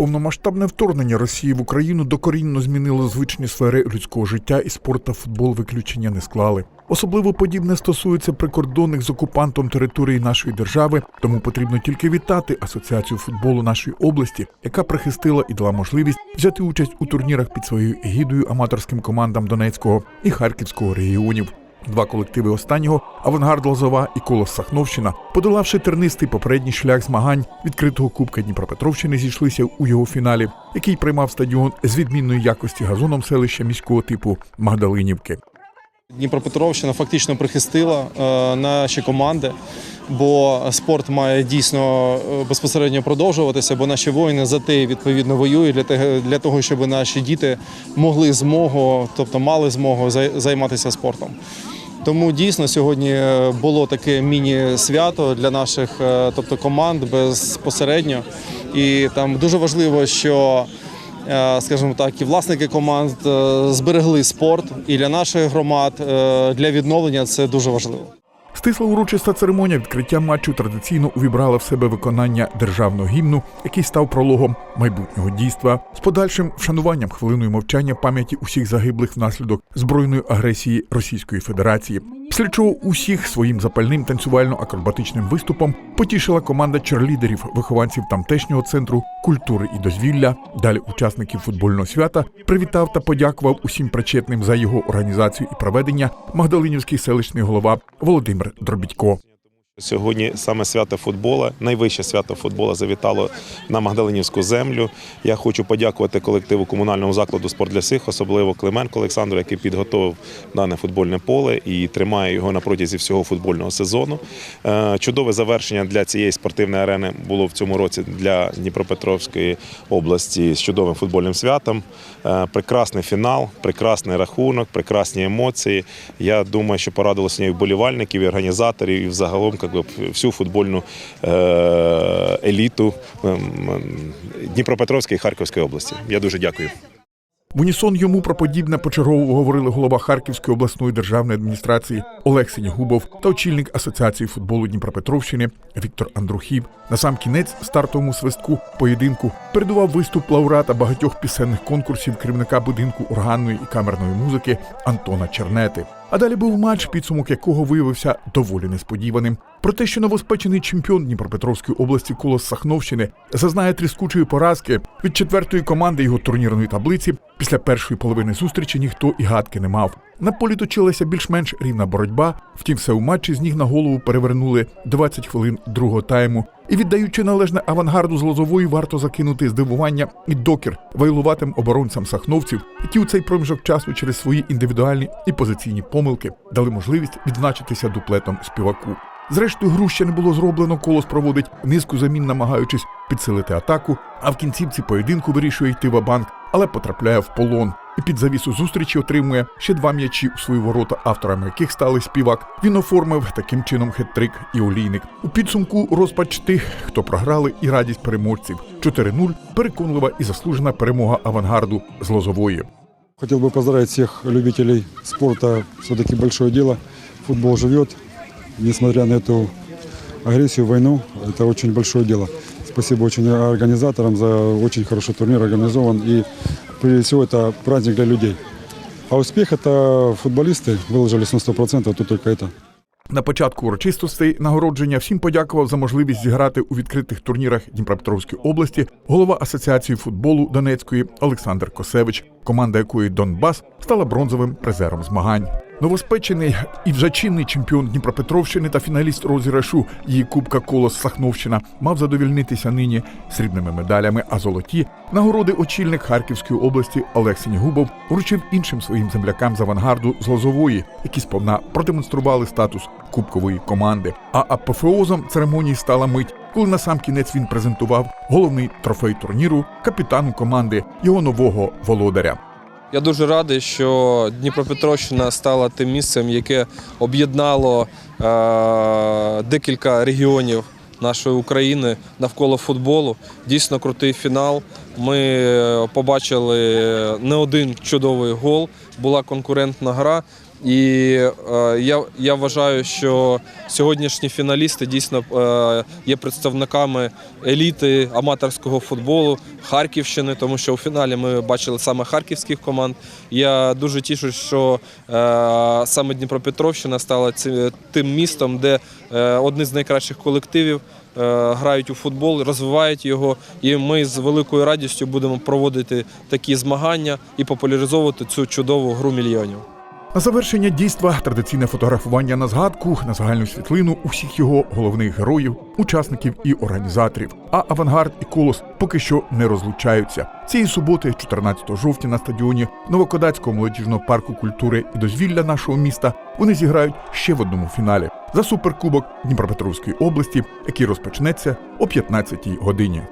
Повномасштабне вторгнення Росії в Україну докорінно змінило звичні сфери людського життя, і спорт та футбол виключення не склали. Особливо подібне стосується прикордонних з окупантом території нашої держави, тому потрібно тільки вітати асоціацію футболу нашої області, яка прихистила і дала можливість взяти участь у турнірах під своєю егідою аматорським командам Донецького і Харківського регіонів. Два колективи останнього Авангард Лозова і Колос Сахновщина, подолавши тернистий попередній шлях змагань відкритого Кубка Дніпропетровщини, зійшлися у його фіналі, який приймав стадіон з відмінної якості газоном селища міського типу Магдалинівки. Дніпропетровщина фактично прихистила е, наші команди, бо спорт має дійсно е, безпосередньо продовжуватися, бо наші воїни за те відповідно воюють для того, щоб наші діти могли змогу, тобто мали змогу займатися спортом. Тому дійсно сьогодні е, було таке міні-свято для наших е, тобто, команд безпосередньо. І там дуже важливо, що е, скажімо так, і власники команд зберегли спорт. І для наших громад для відновлення це дуже важливо. Стисла урочиста церемонія відкриття матчу традиційно увібрала в себе виконання державного гімну, який став прологом майбутнього дійства з подальшим вшануванням хвилиною мовчання пам'яті усіх загиблих внаслідок збройної агресії Російської Федерації. Після чого усіх своїм запальним танцювально-акробатичним виступом потішила команда черлідерів, вихованців тамтешнього центру культури і дозвілля. Далі учасників футбольного свята привітав та подякував усім причетним за його організацію і проведення Магдалинівський селищний голова Володимир Дробідько. Сьогодні саме свято футбола, найвище свято футбола завітало на Магдалинівську землю. Я хочу подякувати колективу комунального закладу Спорт для всіх, особливо Клименко Олександру, який підготовив дане футбольне поле і тримає його на протязі всього футбольного сезону. Е, Чудове завершення для цієї спортивної арени було в цьому році для Дніпропетровської області з чудовим футбольним святом. Е, Прекрасний фінал, прекрасний рахунок, прекрасні емоції. Я думаю, що порадило сьогодні і вболівальників, і організаторів, і взагалом би, всю футбольну е, еліту ем, Дніпропетровської і Харківської області. Я дуже дякую. В унісон йому про подібне почергово говорили голова Харківської обласної державної адміністрації Олег Синігубов та очільник Асоціації футболу Дніпропетровщини Віктор Андрухів. На сам кінець стартовому свистку поєдинку передував виступ лауреата багатьох пісенних конкурсів керівника будинку органної і камерної музики Антона Чернети. А далі був матч, підсумок якого виявився доволі несподіваним. Про те, що новоспечений чемпіон Дніпропетровської області Колос Сахновщини зазнає тріскучої поразки від четвертої команди його турнірної таблиці, після першої половини зустрічі ніхто і гадки не мав. На полі точилася більш-менш рівна боротьба. Втім, все у матчі з ніг на голову перевернули 20 хвилин другого тайму. І віддаючи належне авангарду з Лозової, варто закинути здивування і докір вайлуватим оборонцям сахновців, які у цей проміжок часу через свої індивідуальні і позиційні помилки дали можливість відзначитися дуплетом співаку. Зрештою, гру ще не було зроблено. Колос проводить низку замін, намагаючись підсилити атаку. А в кінцівці поєдинку вирішує йти в банк, але потрапляє в полон. І під завісу зустрічі отримує ще два м'ячі у свої ворота, авторами яких стали співак. Він оформив таким чином хет-трик і олійник. У підсумку розпач тих, хто програли, і радість переможців. 4-0 переконлива і заслужена перемога авангарду з Лозової. Хотел бы поздравить всех любителей спорта. Все-таки большое дело. Футбол живет Несмотря на эту агрессию, войну, это очень большое дело. Спасибо очень организаторам за очень хороший турнир организован. И прежде всего это праздник для людей. А успех это футболисты выложились на 100%, тут только это. На початку урочистостей нагородження всім подякував за можливість зіграти у відкритих турнірах Дніпропетровської області голова Асоціації футболу Донецької Олександр Косевич, команда якої Донбас стала бронзовим призером змагань. Новоспечений і вже чинний чемпіон Дніпропетровщини та фіналіст розіграшу її Кубка Колос Сахновщина мав задовільнитися нині срібними медалями, а золоті нагороди очільник Харківської області Олег Сінігубов вручив іншим своїм землякам з авангарду з Лозової, які сповна продемонстрували статус кубкової команди. А апофеозом церемонії стала мить, коли на сам кінець він презентував головний трофей турніру капітану команди його нового володаря. Я дуже радий, що Дніпропетровщина стала тим місцем, яке об'єднало е, декілька регіонів нашої України навколо футболу. Дійсно крутий фінал. Ми е, побачили не один чудовий гол, була конкурентна гра. І е, я, я вважаю, що сьогоднішні фіналісти дійсно е, є представниками еліти аматорського футболу Харківщини, тому що у фіналі ми бачили саме харківських команд. Я дуже тішу, що е, саме Дніпропетровщина стала тим містом, де е, одні з найкращих колективів грають у футбол, розвивають його. І ми з великою радістю будемо проводити такі змагання і популяризовувати цю чудову гру мільйонів. На завершення дійства традиційне фотографування на згадку на загальну світлину усіх його головних героїв, учасників і організаторів. А авангард і колос поки що не розлучаються. Цієї суботи, 14 жовтня, на стадіоні Новокодацького молодіжного парку культури і дозвілля нашого міста вони зіграють ще в одному фіналі за суперкубок Дніпропетровської області, який розпочнеться о 15-й годині.